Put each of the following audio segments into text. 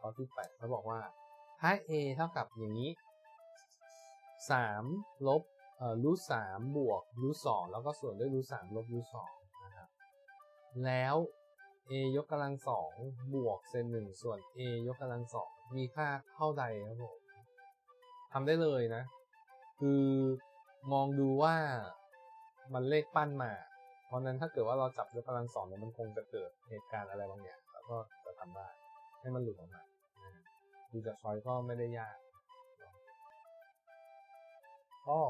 ข้อที่แปดเขาบอกว่าถ้า a เท่ากับอย่างนี้สามลบเอ่อรูทสามบวกรูทสองแล้วก็ส่วนด้วยรูทสามลบรูทสองนะครับแล้ว a ยกกำลังสองบวกเซนหนึ่งส่วน a ยกกำลังสองมีค่าเท่าใดครับผมทำได้เลยนะ คือมองดูว่ามันเลขปั้นมา เพราะนั้นถ้าเกิดว่าเราจับยกกำลังสองเนี่ยมันคงจะเกิดเหตุการณ์อะไรบางอย่างแล้วก็จะทำได้ ให้มันหลุดออกมาดูจากช้อยก็ไม่ได้ยาก ก็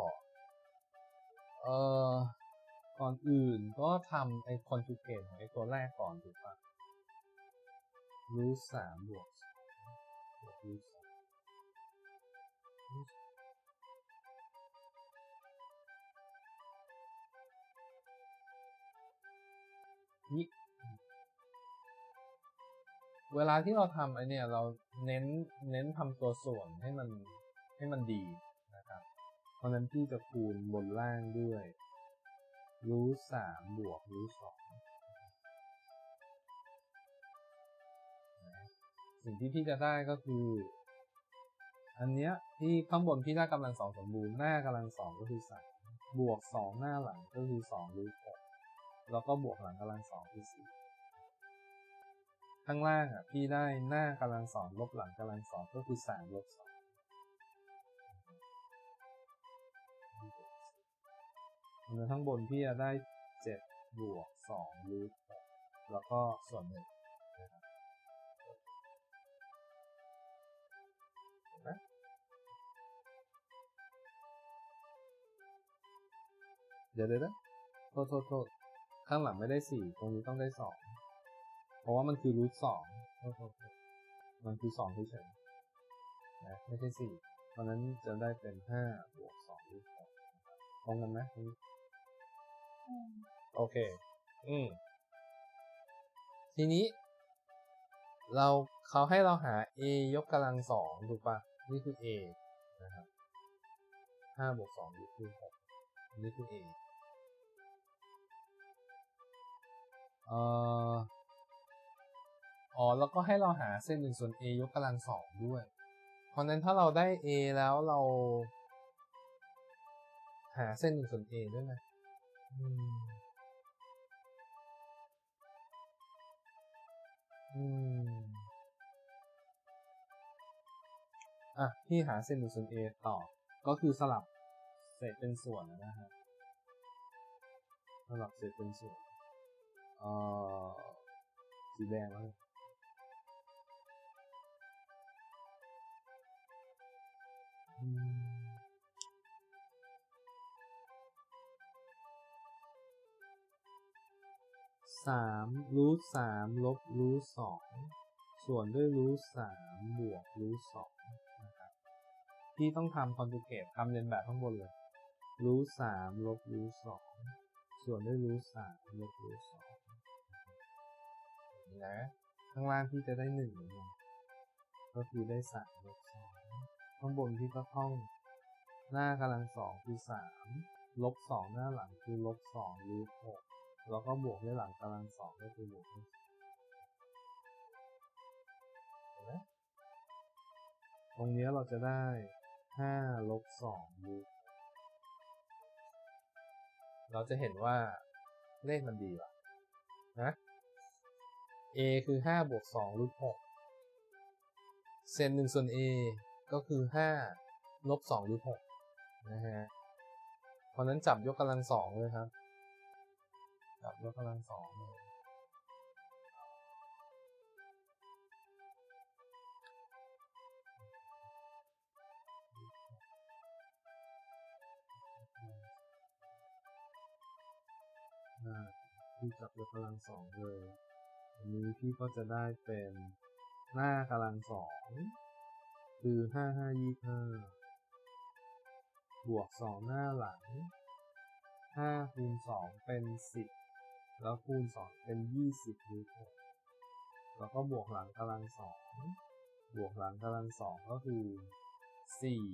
เอ่อ ก่อนอื่นก็ทำไอ้คอนจูเกตของไอ้ตัวแรกก่อนถูกปะรูทสามบวกบวกรูทสองนี่ เวลาที่เราทำไอเนี่ยเราเน้นเน้นทำตัวส่วนให้มันให้มันดีนะครับ เพราะนั้นพี่จะคูณบนล่างด้วยรูทสามบวกรูทสองสิ่งที่พี่จะได้ก็คือ อันเนี้ยที่ข้างบนพี่ได้กำลังสองสมบูรณ์หน้ากำลังสองก็คือสามบวกสองหน้าหลังก็คือสองรูทหกแล้วก็บวกหลังกำลังสองคือสี่ ข้างล่างอะพี่ได้หน้ากำลังสองลบหลังกำลังสองก็คือสามลบสองในข้างบนพี่จะได้เจ็ดบวกสองรูทแล้วก็ส่วนหนึ่งนะครับเดี๋ยวเดี๋ยวนะโทษโทษโทษข้างหลังไม่ได้สี่ตรงนี้ต้องได้สอง ราะว่ามันคือรูทสองโทษโทษโทษมันคือสองเฉยๆนะไม่ใช่สี่เพราะนั้นจะได้เป็นห้าบวกสองรูทหกตรงกันไหมตรงนี้โอเค อืมทีนี้ เราเขาให้เราหา a ยกกำลังสองถูกปะนี่คือ a นะครับห้าบวกสองคือหกนี่คือ a เอ่อ อ๋อ แล้วก็ให้เราหาเส้นหนึ่งส่วน a ยกกำลังสองด้วย เพราะนั้นถ้าเราได้ a แล้วเรา หาเส้นหนึ่งส่วน a ด้วยนะอืมอืมอะพี่หาเส้นหนึ่งส่วน A ต่อ ก็คือสลับเศษเป็นส่วนนะฮะสลับเศษเป็นส่วนเอ่อสีแดงแล้ว สามรูทสามลบรูทสองส่วนด้วยรูทสามบวกรูทสองนะครับพี่ต้องทำคอนจูเกตทำเรียนแบบข้างบนเลยรูทสามลบรูทสองส่วนด้วยรูทสามลบรูทสองนี่นะข้างล่างพี่จะได้หนึ่งเนกันก็คือได้สามลบสอง ข้างบนพี่ก็ท่อง หน้ากำลังสองคือสามลบสองหน้าหลังคือลบสองรูทหกแล้วก็บวกด้วยหลังกำลังสองก็คือบวกด้วยเห็นไหมตรงนี้เราจะได้ห้าลบสองรูทเราจะเห็นว่าเลขมันดีว่ะนะ a คือห้าบวกสองรูทหกเซนหนึ่งส่วน a ก็คือห้าลบสองรูทหกนะฮะเพราะนั้นจับยกกำลังสองเลยครับ จับยกกำลังสองเลยอ่าพี่จับยกกำลังสองเลย อันนี้พี่ก็จะได้เป็นหน้ากำลังสอง คือห้าห้ายี่ห้าบวกสองหน้าหลังห้าคูณสองเป็นสิบแล้วคูณสองเป็นยี่สิบรูทหกแล้วก็บวกหลังกำลังสองบวกหลังกำลังสองก็คือสี่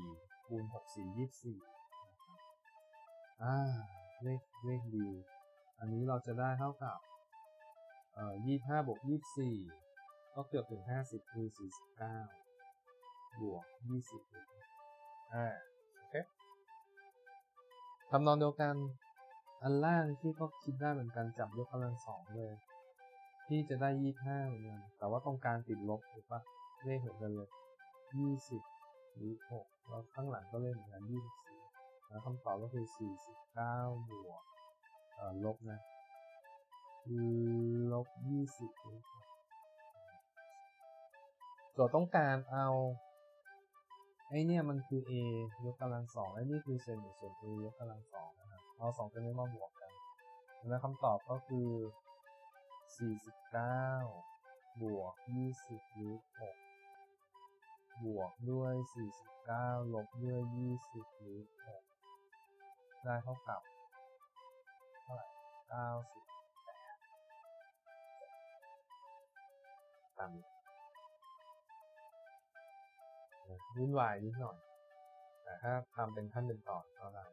คูณหกสี่ยี่สิบอ่าเลขเลขดี อันนี้เราจะได้เท่ากับ เอ่อยี่ห้าบวกยี่สี่ก็เกือบถึงห้าสิบคือสี่สิ บวกยี่สิบอ่าโอเคทำนองเดียวกัน อันล่างที่ก็คิดได้เหมือนกันจับยกกำลังสองเลย ที่จะได้ยี่ห้าเหมือนกันแต่ว่าตรงกลางติดลบถูกปะเลขเหมือนกันเลยยี่สิบหรือหกแล้วข้างหลังก็เลขเหมือนกันยี่สิบสี่แล้วคำตอบก็คือสี่สิบเก้าบวกเอ่อลบนะลบยี่สิบโจทย์ต้องการเอา ไอเนี่ยมันคือ a ยกกำลังสองไอนี่คือเศษหนึ่งส่วน a ยกกำลังสองนะครับเอาสองตัวนี้มาบวกกันแล้วคำตอบก็คือ 49 บวก 20รูท6บวกด้วย 49 ลบด้วย 20รูท6ได้เท่ากับ เท่าไหร่90ตามนี้ วุ่นวายนิดหน่อย แต่ถ้าทำเป็นขั้นเป็นตอนก็ได้